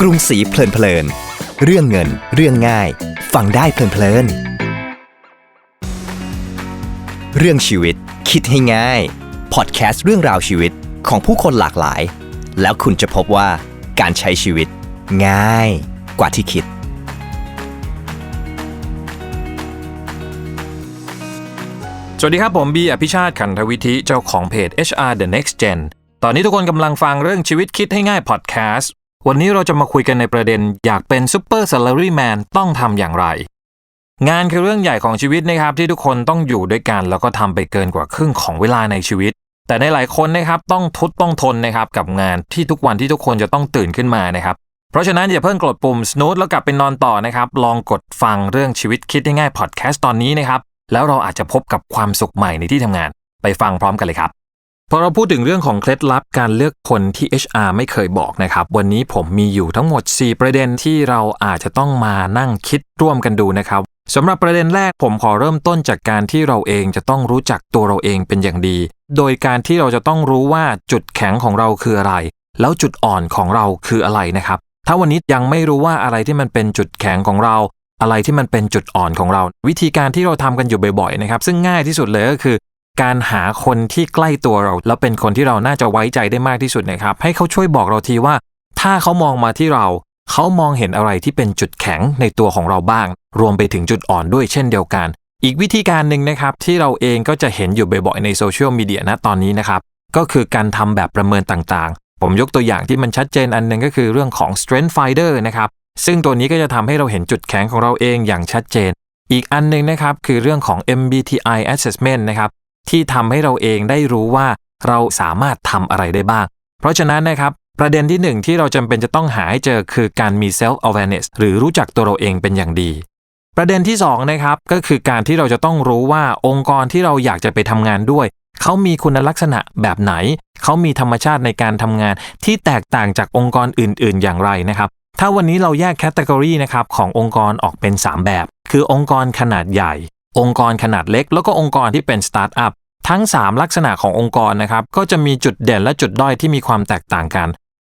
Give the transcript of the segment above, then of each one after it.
กรุงศรีเพลินเพลิน เรื่องเงิน เรื่องง่าย ฟังได้เพลินเพลิน เรื่องชีวิต คิดให้ง่ายพอดแคสต์เรื่องราวชีวิตของผู้คนหลากหลาย แล้วคุณจะพบว่าการใช้ชีวิต ง่ายกว่าที่คิด สวัสดีครับผมบีอภิชาติขันธวิธิเจ้าของเพจ HR The Next Gen ตอนนี้ทุกคนกำลังฟังเรื่องชีวิตคิดให้ง่ายพอดแคสต์ วันนี้เราจะมาคุยกันในประเด็นอยากเป็นซูเปอร์ a ล a r y Man ต้องทำอย่างไร งานคือเรื่องใหญ่ของชีวิตนะครับที่ทุกคนต้องอยู่ด้วยกัน แล้วก็ทำไปเกินกว่าครึ่งของเวลาในชีวิต แต่ในหลายคนนะครับต้องทุดต้องทนนะครับกับงานที่ทุกวันที่ทุกคนจะต้องตื่นขึ้นมานะครับเพราะฉะนั้นอย่าเพิ่งกดปุ่ม snooze แล้วกลับไปนอนต่อนะครับลองกดฟังเรื่องชีวิตคิดง่ายพอดแคสต์ตอนนี้นะครับแล้วเราอาจจะพบกับความสุขใหม่ในที่ทำงาน ไปฟังพร้อมกันเลยครับ พอเราพูดถึงเรื่องของเคล็ดลับการเลือกคนที่ HR ไม่เคยบอกนะครับ วันนี้ผมมีอยู่ทั้งหมด 4 ประเด็นที่เราอาจจะต้องมานั่งคิดร่วมกันดูนะครับสำหรับประเด็นแรกผมขอเริ่มต้นจากการที่เราเองจะต้องรู้จักตัวเราเองเป็นอย่างดี โดยการที่เราจะต้องรู้ว่าจุดแข็งของเราคืออะไร แล้วจุดอ่อนของเราคืออะไรนะครับ ถ้าวันนี้ยังไม่รู้ว่าอะไรที่มันเป็นจุดแข็งของเรา อะไรที่มันเป็นจุดอ่อนของเรา วิธีการที่เราทำกันอยู่บ่อยๆนะครับ ซึ่งง่ายที่สุดเลยก็คือ การหาคนที่ใกล้ตัวเรา แล้วเป็นคนที่เราน่าจะไว้ใจได้มากที่สุดนะครับ ให้เขาช่วยบอกเราทีว่า ถ้าเขามองมาที่เรา เขามองเห็นอะไรที่เป็นจุดแข็งในตัวของเราบ้าง รวมไปถึงจุดอ่อนด้วยเช่นเดียวกัน อีกวิธีการหนึ่งนะครับ ที่เราเองก็จะเห็นอยู่บ่อยๆในโซเชียลมีเดียนะตอนนี้นะครับ ก็คือการทำแบบประเมินต่างๆ ผมยกตัวอย่างที่มันชัดเจนอันหนึ่งก็คือเรื่องของ strength finder นะครับซึ่งตัวนี้ก็จะทำให้เราเห็นจุดแข็งของเราเองอย่างชัดเจน อีกอันหนึ่งนะครับคือเรื่องของ MBTI assessment นะครับ ที่ทำให้เราเองได้รู้ว่าเราสามารถทำอะไรได้บ้าง เพราะฉะนั้นนะครับประเด็นที่หนึ่งที่เราจำเป็นจะต้องหาให้เจอคือการมี self awareness หรือรู้จักตัวเราเองเป็นอย่างดี ประเด็นที่2นะครับก็คือการที่เราจะต้องรู้ว่าองค์กรที่เราอยากจะไปทำงานด้วย เขามีคุณลักษณะแบบไหน เขามีธรรมชาติในการทำงานที่แตกต่างจากองค์กรอื่น ๆ อย่างไรนะครับ ถ้าวันนี้เราแยกแคตตากรีนะครับขององค์กรออกเป็น 3 แบบ คือองค์กรขนาดใหญ่ องค์กรขนาดเล็ก แล้วก็องค์กรที่เป็นสตาร์ทอัพทั้ง 3 ลักษณะขององค์กรนะครับก็จะมีจุดเด่นและจุดด้อยที่มีความแตกต่างกัน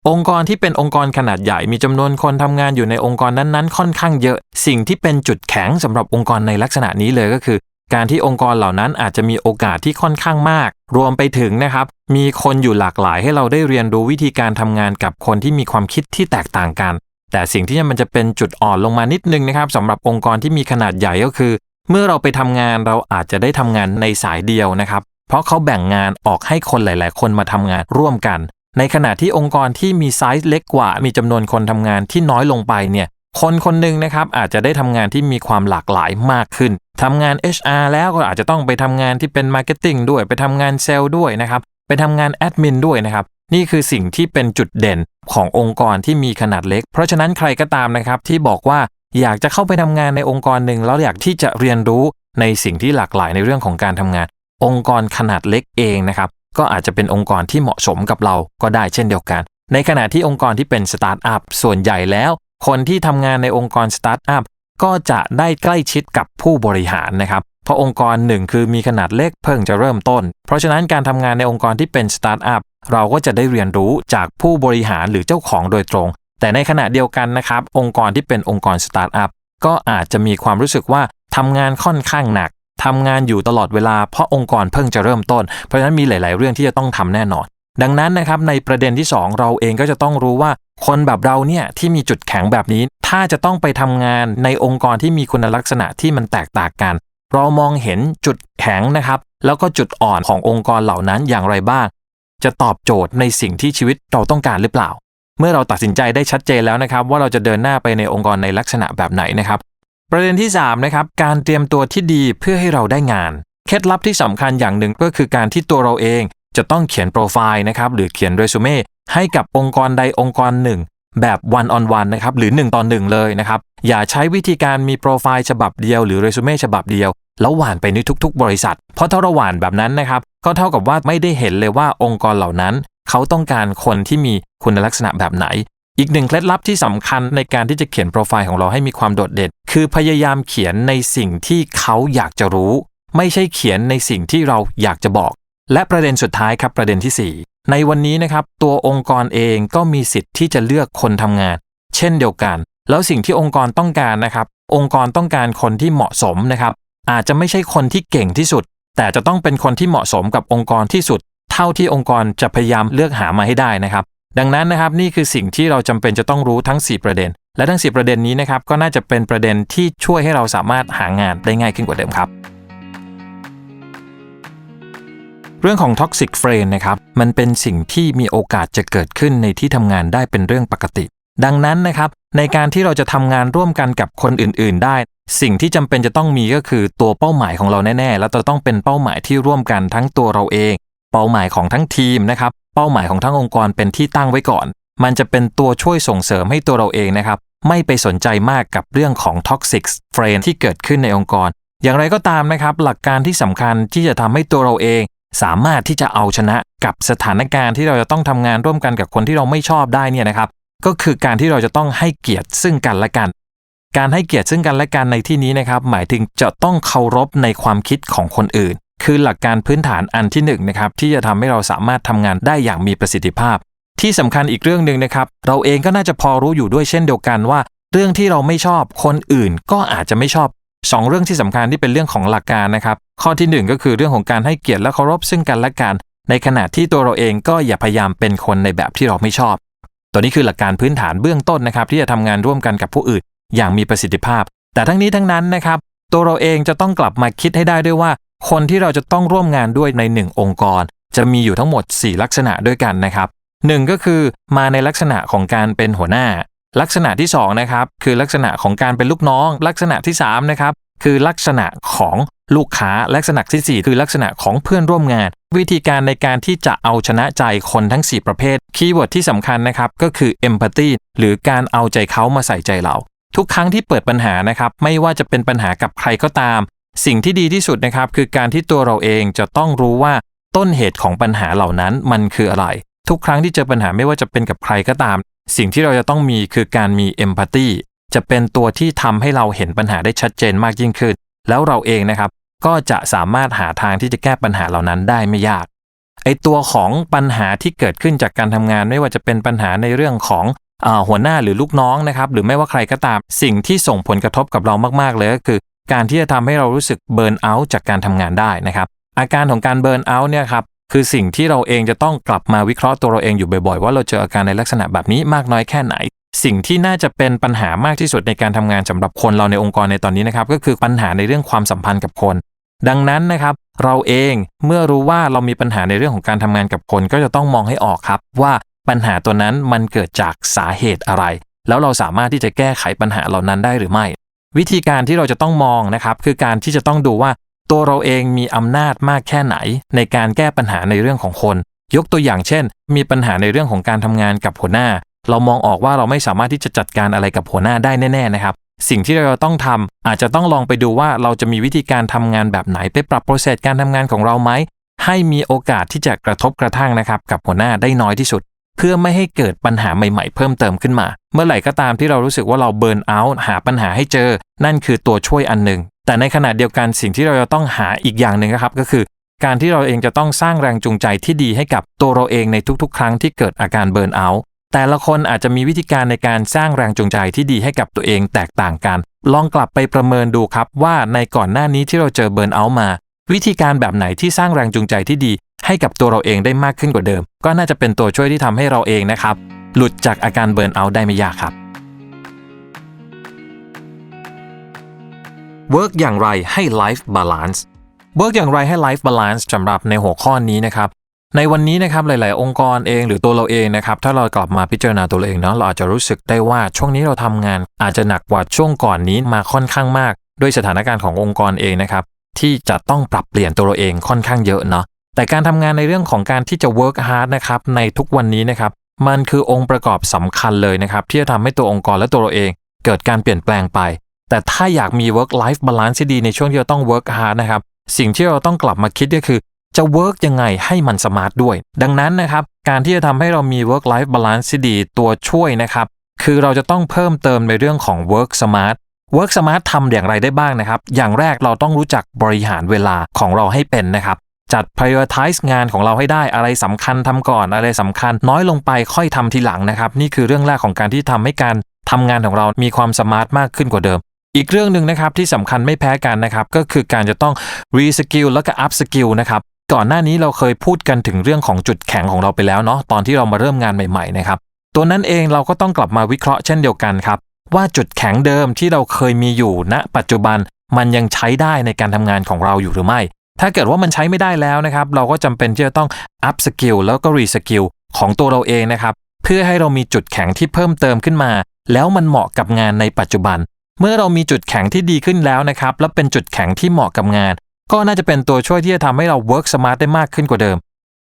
องค์กรที่เป็นองค์กรขนาดใหญ่มีจำนวนคนทำงานอยู่ในองค์กรนั้นๆ ค่อนข้างเยอะ สิ่งที่เป็นจุดแข็งสำหรับองค์กรในลักษณะนี้เลยก็คือ การที่องค์กรเหล่านั้นอาจจะมีโอกาสที่ค่อนข้างมาก รวมไปถึงนะครับมีคนอยู่หลากหลายให้เราได้เรียนรู้วิธีการทำงานกับคนที่มีความคิดที่แตกต่างกัน แต่สิ่งที่มันจะเป็นจุดอ่อนลงมานิดนึงนะครับสำหรับองค์กรที่มีขนาดใหญ่ก็คือ เมื่อเราไปทำงานเราอาจจะได้ทำงานในสายเดียวนะครับ เพราะเขาแบ่งงานออกให้คนหลาย ๆ คนมาทำงานร่วมกัน ในขณะที่องค์กรที่มีไซส์เล็กกว่า มีจำนวนคนทำงานที่น้อยลงไปเนี่ยคนคนหนึ่งนะครับอาจจะได้ทำงานที่มีความหลากหลายมากขึ้นทำงาน HR แล้วก็อาจจะต้องไปทำงานที่เป็นมาร์เก็ตติ้งด้วย ไปทำงานเซลล์ด้วยนะครับ ไปทำงานแอดมินด้วยนะครับ นี่คือสิ่งที่เป็นจุดเด่นขององค์กรที่มีขนาดเล็ก เพราะฉะนั้นใครก็ตามนะครับที่บอกว่า อยากจะเข้าไปทำงานในองค์กรหนึ่งแล้วอยากที่จะเรียนรู้ในสิ่งที่หลากหลายในเรื่องของการทำงาน องค์กรขนาดเล็กเองนะครับก็อาจจะเป็นองค์กรที่เหมาะสมกับเราก็ได้เช่นเดียวกัน ในขณะที่องค์กรที่เป็นสตาร์ทอัพส่วนใหญ่แล้ว คนที่ทำงานในองค์กรสตาร์ทอัพก็จะได้ใกล้ชิดกับผู้บริหารนะครับเพราะองค์กรหนึ่งคือมีขนาดเล็กเพิ่งจะเริ่มต้น เพราะฉะนั้นการทำงานในองค์กรที่เป็นสตาร์ทอัพเราก็จะได้เรียนรู้จากผู้บริหารหรือเจ้าของโดยตรง แต่ในขณะเดียวกันนะครับ องค์กรที่เป็นองค์กรสตาร์ทอัพก็อาจจะมีความรู้สึกว่าทำงานค่อนข้างหนักทำงานอยู่ตลอดเวลาเพราะองค์กรเพิ่งจะเริ่มต้น เพราะฉะนั้นมีหลาย ๆ เรื่องที่จะต้องทำแน่นอน ดังนั้นนะครับในประเด็นที่ 2 เราเองก็จะต้องรู้ว่าคนแบบเราเนี่ยที่มีจุดแข็งแบบนี้ ถ้าจะต้องไปทำงานในองค์กรที่มีคุณลักษณะที่มันแตกต่างกัน เรามองเห็นจุดแข็งนะครับ แล้วก็จุดอ่อนขององค์กรเหล่านั้นอย่างไรบ้าง จะตอบโจทย์ในสิ่งที่ชีวิตเราต้องการหรือเปล่า เมื่อเราตัดสินใจได้ชัดเจนแล้วนะครับ ว่าเราจะเดินหน้าไปในองค์กรในลักษณะแบบไหนนะครับ ประเด็นที่3นะครับการเตรียมตัวที่ดีเพื่อให้เราได้งาน เคล็ดลับที่สำคัญอย่างหนึ่งก็คือการที่ตัวเราเองจะต้องเขียนโปรไฟล์นะครับหรือเขียนเรซูเม่ให้กับองค์กรใดองค์กรหนึ่ง แบบ one on one นะครับหรือ 1ต่อ1เลยนะครับ อย่าใช้วิธีการมีโปรไฟล์ฉบับเดียวหรือเรซูเม่ฉบับเดียว แล้วหวานไปในทุกๆ บริษัท เพราะถ้าเราหวานแบบนั้นนะครับก็เท่ากับว่าไม่ได้เห็นเลยว่าองค์กรเหล่านั้น เขาต้องการคนที่มีคุณลักษณะแบบไหน อีกหนึ่งเคล็ดลับที่สำคัญในการที่จะเขียนโปรไฟล์ของเราให้มีความโดดเด่น คือพยายามเขียนในสิ่งที่เขาอยากจะรู้ ไม่ใช่เขียนในสิ่งที่เราอยากจะบอก และประเด็นสุดท้ายครับประเด็นที่ 4 ในวันนี้นะครับตัวองค์กรเองก็มีสิทธิ์ที่จะเลือกคนทำงาน เช่นเดียวกัน แล้วสิ่งที่องค์กรต้องการนะครับองค์กรต้องการคนที่เหมาะสมนะครับอาจจะไม่ใช่คนที่เก่งที่สุด แต่จะต้องเป็นคนที่เหมาะสมกับองค์กรที่สุด เท่าที่องค์กรจะพยายามเลือกหามาให้ได้นะครับ ดังนั้นนะครับนี่คือสิ่งที่เราจำเป็นจะต้องรู้ทั้ง 4 ประเด็น และทั้ง 4 ประเด็นนี้นะครับก็น่าจะเป็นประเด็นที่ช่วยให้เราสามารถหางานได้ง่ายขึ้นกว่าเดิมครับเรื่องของ toxic friend นะครับมันเป็นสิ่งที่มีโอกาสจะเกิดขึ้นในที่ทำงานได้เป็นเรื่องปกติ ดังนั้นนะครับในการที่เราจะทำงานร่วมกันกับคนอื่น ๆ ได้ สิ่งที่จำเป็นจะต้องมีก็คือตัวเป้าหมายของเราแน่ ๆ แล้วจะต้องเป็นเป้าหมายที่ร่วมกันทั้งตัวเราเอง เป้าหมายของทั้งทีมนะครับ เป้าหมายของทั้งองค์กรเป็นที่ตั้งไว้ก่อน มันจะเป็นตัวช่วยส่งเสริมให้ตัวเราเองนะครับ ไม่ไปสนใจมากกับเรื่องของ toxic friend ที่เกิดขึ้นในองค์กร อย่างไรก็ตามนะครับ หลักการที่สำคัญที่จะทำให้ตัวเราเอง สามารถที่จะเอาชนะกับสถานการณ์ที่เราจะต้องทำงานร่วมกันกับคนที่เราไม่ชอบได้เนี่ยนะครับ ก็คือการที่เราจะต้องให้เกียรติซึ่งกันและกันการให้เกียรติซึ่งกันและกันในที่นี้นะครับ หมายถึงจะต้องเคารพในความคิดของคนอื่น คือหลักการพื้นฐานอันที่หนึ่งนะครับที่จะทำให้เราสามารถทำงานได้อย่างมีประสิทธิภาพ ที่สำคัญอีกเรื่องหนึ่งนะครับ เราเองก็น่าจะพอรู้อยู่ด้วยเช่นเดียวกันว่า เรื่องที่เราไม่ชอบคนอื่นก็อาจจะไม่ชอบสองเรื่องที่สำคัญที่เป็นเรื่องของหลักการนะครับข้อที่หนึ่งก็คือเรื่องของการให้เกียรติและเคารพซึ่งกันและกันในขณะที่ตัวเราเองก็อย่าพยายามเป็นคนในแบบที่เราไม่ชอบ ตัวนี้คือหลักการพื้นฐานเบื้องต้นนะครับที่จะทำงานร่วมกันกับผู้อื่น อย่างมีประสิทธิภาพ แต่ทั้งนี้ทั้งนั้นนะครับ ตัวเราเองจะต้องกลับมาคิดให้ได้ด้วยว่า คนที่เราจะต้องร่วมงานด้วยในหนึ่งองค์กร จะมีอยู่ทั้งหมด 4 ลักษณะด้วยกันนะครับหนึ่งก็คือมาในลักษณะของการเป็นหัวหน้า ลักษณะที่2นะครับคือลักษณะของการเป็นลูกน้อง ลักษณะที่3นะครับคือลักษณะของลูกค้าลักษณะที่ 4 คือลักษณะของเพื่อนร่วมงาน วิธีการในการที่จะเอาชนะใจคนทั้ง 4 ประเภท คีย์เวิร์ดที่สำคัญนะครับก็คือ empathy หรือการเอาใจเขามาใส่ใจเรา ทุกครั้งที่เปิดปัญหานะครับ ไม่ว่าจะเป็นปัญหากับใครก็ตาม สิ่งที่ดีที่สุดนะครับคือการที่ตัวเราเองจะต้องรู้ว่าต้นเหตุของปัญหาเหล่านั้นมันคืออะไร ทุกครั้งที่เจอปัญหาไม่ว่าจะเป็นกับใครก็ตาม สิ่งที่เราจะต้องมีคือการมี empathy จะเป็นตัวที่ทำให้เราเห็นปัญหาได้ชัดเจนมากยิ่งขึ้น แล้วเราเองนะครับ ก็จะสามารถหาทางที่จะแก้ปัญหาเหล่านั้นได้ไม่ยากไอตัวของปัญหาที่เกิดขึ้นจากการทำงานไม่ว่าจะเป็นปัญหาในเรื่องของอหัวหน้าหรือลูกน้องนะครับ หรือไม่ว่าใครก็ตาม สิ่งที่ส่งผลกระทบกับเรามากๆเลยก็คือ การที่จะทำให้เรารู้สึกเบิร์นเอาท์จากการทำงานได้นะครับอาการของการเบิร์นเอาท์เนี่ยครับคือสิ่งที่เราเองจะต้องกลับมาวิเคราะห์ตัวเราเองอยู่บ่อยๆ ว่าเราเจออาการในลักษณะแบบนี้มากน้อยแค่ไหน สิ่งที่น่าจะเป็นปัญหามากที่สุดในการทำงานสำหรับคนเราในองค์กรในตอนนี้นะครับก็คือปัญหาในเรื่องความสัมพันธ์กับคน ดังนั้นนะครับเราเองเมื่อรู้ว่าเรามีปัญหาในเรื่องของการทำงานกับคน ก็จะต้องมองให้ออกครับ ว่าปัญหาตัวนั้นมันเกิดจากสาเหตุอะไร แล้วเราสามารถที่จะแก้ไขปัญหาเหล่านั้นได้หรือไม่ วิธีการที่เราจะต้องมองนะครับคือการที่จะต้องดูว่าตัวเราเองมีอำนาจมากแค่ไหน ในการแก้ปัญหาในเรื่องของคน ยกตัวอย่างเช่น มีปัญหาในเรื่องของการทำงานกับหัวหน้า เรามองออกว่าเราไม่สามารถที่จะจัดการอะไรกับหัวหน้าได้แน่ๆนะครับ สิ่งที่เราต้องทำอาจจะต้องลองไปดูว่าเราจะมีวิธีการทำงานแบบไหนไปปรับโปรเซสการทำงานของเราไหมให้มีโอกาสที่จะกระทบกระทั่งนะครับกับหัวหน้าได้น้อยที่สุด เพื่อไม่ให้เกิดปัญหาใหม่ๆ เพิ่มเติมขึ้นมา เมื่อไหร่ก็ตามที่เรารู้สึกว่าเราเบิร์นเอาท์หาปัญหาให้เจอ นั่นคือตัวช่วยอันหนึ่งแต่ในขณะเดียวกันสิ่งที่เราจะต้องหาอีกอย่างหนึ่งนะครับ ก็คือ การที่เราเองจะต้องสร้างแรงจูงใจที่ดีให้กับตัวเราเองในทุกๆ ครั้งที่เกิดอาการเบิร์นเอาท์แต่ละคนอาจจะมีวิธีการในการสร้างแรงจูงใจที่ดีให้กับตัวเองแตกต่างกัน ลองกลับไปประเมินดูครับว่าในก่อนหน้านี้ที่เราเจอเบิร์นเอาท์มา วิธีการแบบไหนที่สร้างแรงจูงใจที่ดี ให้กับตัวเราเองได้มากขึ้นกว่าเดิม ก็น่าจะเป็นตัวช่วยที่ทำให้เราเองนะครับ หลุดจากอาการเบิร์นเอาท์ได้ไม่ยากครับ Work อย่างไรให้ Life Balance Work อย่างไรให้ Life Balance สำหรับในหัวข้อนี้นะครับในวันนี้นะครับหลาย ๆ องค์กรเองหรือตัวเราเองนะครับถ้าเรากลับมาพิจารณาตัวเราเองเนาะเราอาจจะรู้สึกได้ว่าช่วงนี้เราทำงาน อาจจะหนักกว่าช่วงก่อนนี้มาค่อนข้างมาก ด้วยสถานการณ์ขององค์กรเองนะครับ ที่จะต้องปรับเปลี่ยนตัวเราเองค่อนข้างเยอะเนาะแต่การทำงานในเรื่องของการที่จะ work hard นะครับในทุกวันนี้นะครับมันคือองค์ประกอบสำคัญเลยนะครับที่จะทำให้ตัวองค์กรและตัวเราเอง เกิดการเปลี่ยนแปลงไป แต่ถ้าอยากมี work life balance ที่ดีในช่วงที่เราต้อง work hard นะครับสิ่งที่เราต้องกลับมาคิดก็คือจะ work ยังไงให้มันสมาร์ทด้วย ดังนั้นนะครับการที่จะทำให้เรามี work life balance ที่ดีตัวช่วยนะครับคือเราจะต้องเพิ่มเติมในเรื่องของ work smart work smart ทำอย่างไรได้บ้างนะครับ อย่างแรกเราต้องรู้จักบริหารเวลาของเราให้เป็นนะครับจัด prioritize งานของเราให้ได้อะไรสำคัญทำก่อนอะไรสำคัญ น้อยลงไปค่อยทำทีหลังนะครับ นี่คือเรื่องแรกของการที่ทำให้การทำงานของเรามีความสมาร์ทมากขึ้นกว่าเดิม อีกเรื่องหนึ่งนะครับที่สำคัญไม่แพ้กันนะครับก็คือการจะต้องรีสกิลแล้วก็อัพสกิลนะครับก่อนหน้านี้เราเคยพูดกันถึงเรื่องของจุดแข็งของเราไปแล้วเนาะตอนที่เรามาเริ่มงานใหม่ๆนะครับตัวนั้นเองเราก็ต้องกลับมาวิเคราะห์เช่นเดียวกันครับ ว่าจุดแข็งเดิมที่เราเคยมีอยู่ณปัจจุบันมันยังใช้ได้ในการทำงานของเราอยู่หรือไม่ ถ้าเกิดว่ามันใช้ไม่ได้แล้วนะครับ เราก็จำเป็นที่จะต้องอัพสกิลแล้วก็รีสกิลของตัวเราเองนะครับ เพื่อให้เรามีจุดแข็งที่เพิ่มเติมขึ้นมา แล้วมันเหมาะกับงานในปัจจุบัน เมื่อเรามีจุดแข็งที่ดีขึ้นแล้วนะครับ และเป็นจุดแข็งที่เหมาะกับงาน ก็น่าจะเป็นตัวช่วยที่จะทำให้เรา work smart ได้มากขึ้นกว่าเดิม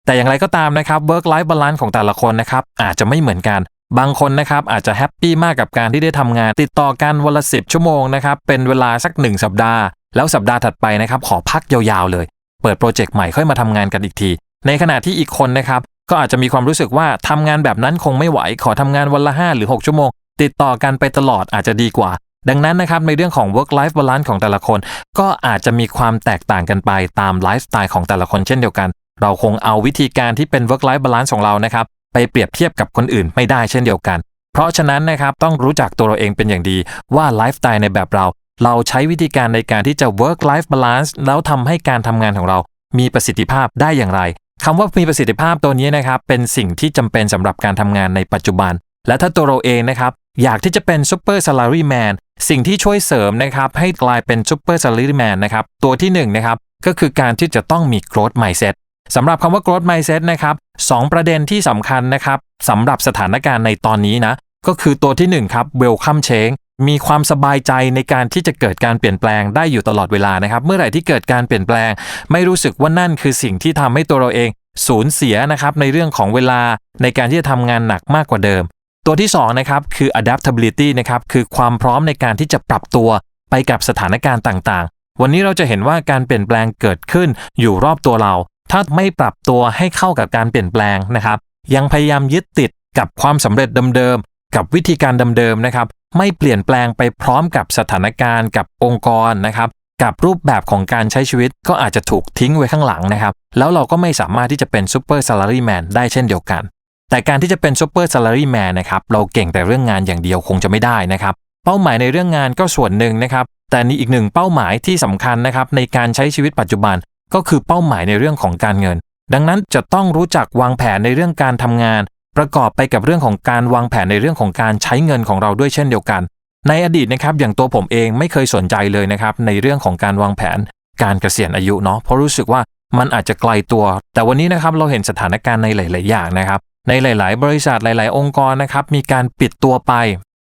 แต่อย่างไรก็ตามนะครับ work life balance ของแต่ละคนนะครับอาจจะไม่เหมือนกัน บางคนนะครับอาจจะแฮปปี้มากกับการที่ได้ทำงาน ติดต่อกันวันละ10ชั่วโมงนะครับเป็นเวลาสัก 1 สัปดาห์ แล้วสัปดาห์ถัดไปนะครับขอพักยาวๆเลย เปิดโปรเจกต์ใหม่ค่อยมาทำงานกันอีกที ในขณะที่อีกคนนะครับก็อาจจะมีความรู้สึกว่าทำงานแบบนั้นคงไม่ไหว ขอทำงานวันละ 5 หรือ 6 ชั่วโมง ติดต่อกันไปตลอดอาจจะดีกว่า ดังนั้นนะครับในเรื่องของ work life balance ของแต่ละคน ก็อาจจะมีความแตกต่างกันไปตามไลฟ์สไตล์ของแต่ละคนเช่นเดียวกัน เราคงเอาวิธีการที่เป็น work life balance ของเรานะครับ ไปเปรียบเทียบกับคนอื่นไม่ได้เช่นเดียวกัน เพราะฉะนั้นนะครับต้องรู้จักตัวเราเองเป็นอย่างดีว่าไลฟ์สไตล์ในแบบเรา เราใช้วิธีการในการที่จะ work life balance แล้วทำให้การทำงานของเรา มีประสิทธิภาพได้อย่างไรคำว่ามีประสิทธิภาพตัวนี้นะครับเป็นสิ่งที่จำเป็นสำหรับการทำงานในปัจจุบัน และถ้าตัวเราเองนะครับอยากที่จะเป็น super salary man สิ่งที่ช่วยเสริมนะครับให้กลายเป็น super salary man นนะครับตัวที่หนึ่งนะครับก็คือการที่จะต้องมี growth mindset สำหรับคำว่า growth mindset นะครับสองประเด็นที่สำคัญนะครับสำหรับสถานการณ์ในตอนนี้นะก็คือตัวที่หนึ่งครับ welcome change มีความสบายใจในการที่จะเกิดการเปลี่ยนแปลงได้อยู่ตลอดเวลานะครับ เมื่อไหร่ที่เกิดการเปลี่ยนแปลง ไม่รู้สึกว่านั่นคือสิ่งที่ทำให้ตัวเราเองสูญเสียนะครับในเรื่องของเวลาในการที่จะทำงานหนักมากกว่าเดิม ตัวที่2นะครับคือ adaptability นะครับคือความพร้อมในการที่จะปรับตัวไปกับสถานการณ์ต่างๆ วันนี้เราจะเห็นว่าการเปลี่ยนแปลงเกิดขึ้นอยู่รอบตัวเรา ถ้าไม่ปรับตัวให้เข้ากับการเปลี่ยนแปลงนะครับ ยังพยายามยึดติดกับความสำเร็จเดิมๆกับวิธีการเดิมๆนะครับ ไม่เปลี่ยนแปลงไปพร้อมกับสถานการณ์กับองค์กรนะครับ กับรูปแบบของการใช้ชีวิตก็อาจจะถูกทิ้งไว้ข้างหลังนะครับ แล้วเราก็ไม่สามารถที่จะเป็นซูเปอร์ซ a ลารีแมนได้เช่นเดียวกัน แต่การที่จะเป็นซูเปอร์ซ a ลารีแมนนะครับเราเก่งแต่เรื่องงานอย่างเดียวคงจะไม่ได้นะครับเป้าหมายในเรื่องงานก็ส่วนหนึ่งนะครับ แต่นี่อีกหนึ่งเป้าหมายที่สำคัญนะครับในการใช้ชีวิตปัจจุบัน ก็คือเป้าหมายในเรื่องของการเงิน ดังนั้นจะต้องรู้จักวางแผนในเรื่องการทำงาน ประกอบไปกับเรื่องของการวางแผนในเรื่องของการใช้เงินของเราด้วยเช่นเดียวกัน ในอดีตนะครับอย่างตัวผมเองไม่เคยสนใจเลยนะครับในเรื่องของการวางแผนการเกษียณอายุเนาะเพราะรู้สึกว่ามันอาจจะไกลตัว แต่วันนี้นะครับเราเห็นสถานการณ์ในหลาย ๆ อย่างนะครับ ในหลาย ๆ บริษัทหลาย ๆ องค์กรนะครับมีการปิดตัวไป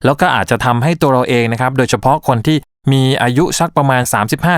แล้วก็อาจจะทำให้ตัวเราเองนะครับ โดยเฉพาะคนที่มีอายุสักประมาณ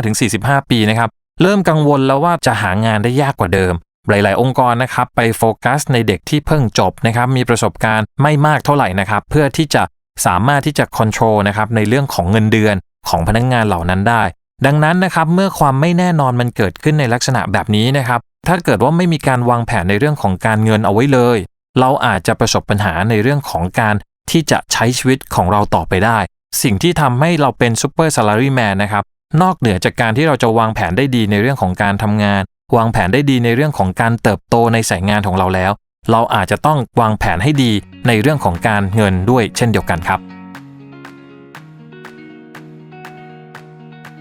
35-45 ปีนะครับ เริ่มกังวลแล้วว่าจะหางานได้ยากกว่าเดิม หลาย ๆ องค์กรนะครับไปโฟกัสในเด็กที่เพิ่งจบนะครับมีประสบการณ์ไม่มากเท่าไหร่นะครับเพื่อที่จะสามารถที่จะค o n t r o l นะครับในเรื่องของเงินเดือนของพนักงงานเหล่านั้นได้ ดังนั้นนะครับเมื่อความไม่แน่นอนมันเกิดขึ้นในลักษณะแบบนี้นะครับถ้าเกิดว่าไม่มีการวางแผนในเรื่องของการเงินเอาไว้เลย เราอาจจะประสบปัญหาในเรื่องของการที่จะใช้ชีวิตของเราต่อไปได้ สิ่งที่ทำให้เราเป็นซูเปอร์ซ a ลารีแมนนะครับ นอกเหนือจากการที่เราจะวางแผนได้ดีในเรื่องของการทำงาน วางแผนได้ดีในเรื่องของการเติบโตในสายงานของเราแล้ว เราอาจจะต้องวางแผนให้ดีในเรื่องของการเงินด้วยเช่นเดียวกันครับ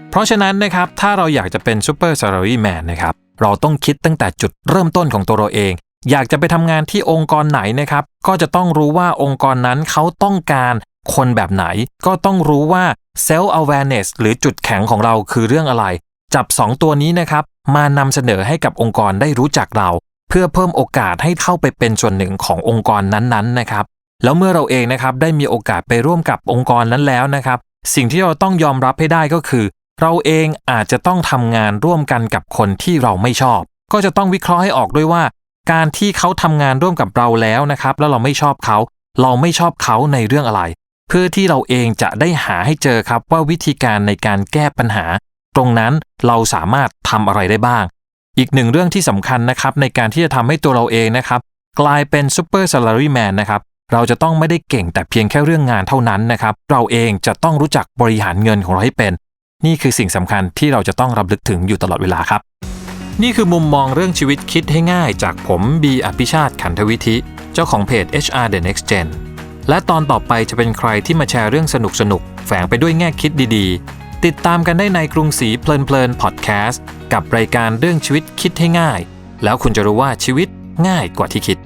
เพราะฉะนั้นนะครับถ้าเราอยากจะเป็นซูเปอร์ซ a ลารีแมนนะครับเราต้องคิดตั้งแต่จุดเริ่มต้นของตัวเราเอง อยากจะไปทำงานที่องค์กรไหนนะครับ ก็จะต้องรู้ว่าองค์กรนั้นเขาต้องการ คนแบบไหน ก็ต้องรู้ว่า self awareness หรือจุดแข็งของเราคือเรื่องอะไร จับ 2 ตัวนี้นะครับ มานำเสนอให้กับองค์กรได้รู้จักเรา เพื่อเพิ่มโอกาสให้เข้าไปเป็นส่วนหนึ่งขององค์กรนั้นๆนะครับ แล้วเมื่อเราเองนะครับได้มีโอกาสไปร่วมกับองค์กรนั้นแล้วนะครับ สิ่งที่เราต้องยอมรับให้ได้ก็คือ เราเองอาจจะต้องทำงานร่วมกันกับคนที่เราไม่ชอบ ก็จะต้องวิเคราะห์ให้ออกด้วยว่า การที่เขาทำงานร่วมกับเราแล้วนะครับ แล้วเราไม่ชอบเขาเราไม่ชอบเขาในเรื่องอะไร เพื่อที่เราเองจะได้หาให้เจอครับว่าวิธีการในการแก้ปัญหา ตรงนั้นเราสามารถทำอะไรได้บ้าง อีกหนึ่งเรื่องที่สำคัญนะครับในการที่จะทำให้ตัวเราเองนะครับกลายเป็นซูเปอร์ซ a ลารีแมนนะครับเราจะต้องไม่ได้เก่งแต่เพียงแค่เรื่องงานเท่านั้นนะครับ เราเองจะต้องรู้จักบริหารเงินของเราให้เป็น นี่คือสิ่งสำคัญที่เราจะต้องรำลึกถึงอยู่ตลอดเวลาครับ นี่คือมุมมองเรื่องชีวิตคิดให้ง่ายจากผมบีอภิชาติขันธวิธิ เจ้าของเพจ HR The Next Gen และตอนต่อไปจะเป็นใครที่มาแชร์เรื่องสนุกสนุกแฝงไปด้วยแง่คิดดีๆ ติดตามกันได้ในกรุงศรีเพลินเพลินพอดแคสต์กับรายการเรื่องชีวิตคิดให้ง่าย แล้วคุณจะรู้ว่าชีวิตง่ายกว่าที่คิด